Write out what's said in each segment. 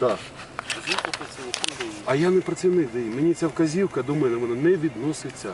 ДАІ. А я не працівник ДАІ. Мені ця вказівка до мене вона не відноситься.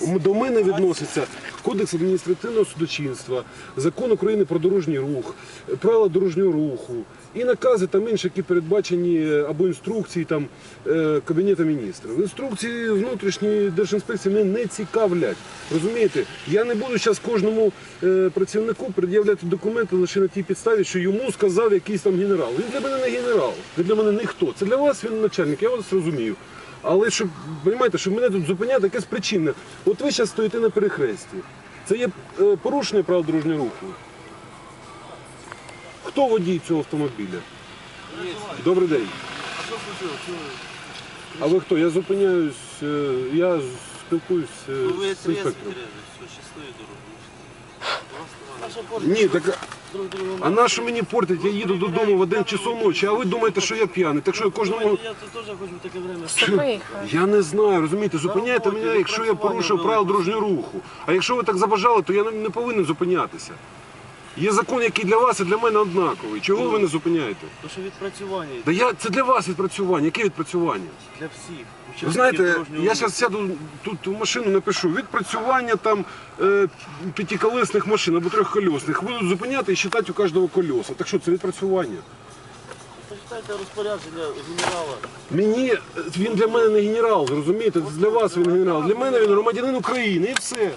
До мене відноситься Кодекс адміністративного судочинства, закон України про дорожній рух, правила дорожнього руху і накази там інші, які передбачені е, або інструкції там е, Кабінету міністрів. Інструкції внутрішньої держінспекції мене не цікавлять. Розумієте? Я не буду зараз кожному е, працівнику пред'являти документи лише на тій підставі, що йому сказав якийсь там генерал. Він для мене не генерал, він для мене ніхто. Це для вас він начальник, я вас розумію. Але щоб розумієте, щоб мене тут зупиняти, якась причина. От ви зараз стоїте на перехресті. Це є порушення правил дорожнього руху. Хто водій цього автомобіля? Добрий день. А ви хто? Я зупиняюсь, е, я спілкуюсь е, Ну, з. Все, дороги. Ні, так а на що мені портить? Я їду додому в один часов ночі, а ви думаєте, що я п'яний. Так що я кожному. Я тут теж хочу в таке время. Поїхали. Я не знаю, розумієте, зупиняйте мене, якщо я порушив правила дорожнього руху. А якщо ви так забажали, то я не- не повинен зупинятися. Є закон, який для вас і для мене однаковий. Чого ви не зупиняєте? То що відпрацювання Да я це для вас відпрацювання. Яке відпрацювання? для всіх. Ви знаєте, я зараз сяду тут в машину, напишу відпрацювання там е, п'ятиколесних машин або трьохколісних. Будуть зупиняти і считати у кожного колеса. Так що це відпрацювання? Почитайте розпорядження генерала. Мені е, він для мене не генерал, розумієте? Для вас він генерал. Для мене він громадянин України і все.